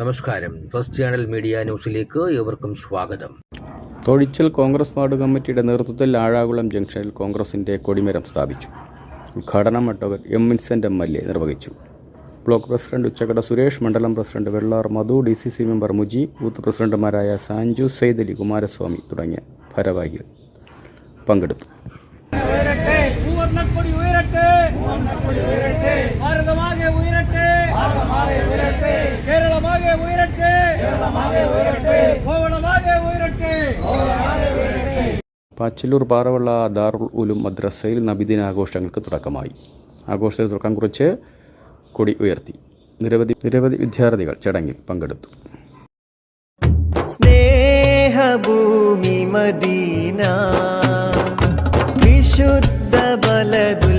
നമസ്കാരം. First channel media ന്യൂസിലേക്ക് ഏവർക്കും സ്വാഗതം. തൊഴിച്ചൽ കോൺഗ്രസ് വാർഡ് കമ്മിറ്റിയുടെ നേതൃത്വത്തിൽ ആഴാകുളം ജംഗ്ഷനിൽ കോൺഗ്രസിന്റെ കൊടിമരം സ്ഥാപിച്ചു. ഉദ്ഘാടനം advocate M Vincent M L A നിർവഹിച്ചു. ബ്ലോക്ക് പ്രസിഡന്റ് ഉച്ചക്കട സുരേഷ് മണ്ഡലം president Vellar Madhu D C C member മുജി booth പ്രസിഡന്റുമാരായ സാഞ്ചു സെയ്ദലി കുമാരസ്വാമി തുടങ്ങിയ ഭാരവാഹികൾ പങ്കെടുത്തു. ഭാരതമാകെ ഉയരട്ടെ പാച്ചല്ലൂർ പാറവള്ള ദാറുൽ ഉലും മദ്രസയിൽ നബിദിന ആഘോഷങ്ങൾക്ക് തുടക്കമായി. ആഘോഷത്തിന് തുടക്കം കുറിച്ച് കൊടി ഉയർത്തി. നിരവധി നിരവധി വിദ്യാർത്ഥികൾ ചടങ്ങിൽ പങ്കെടുത്തു. സ്നേഹഭൂമി മദീന വിശുദ്ധ ബലദുൽ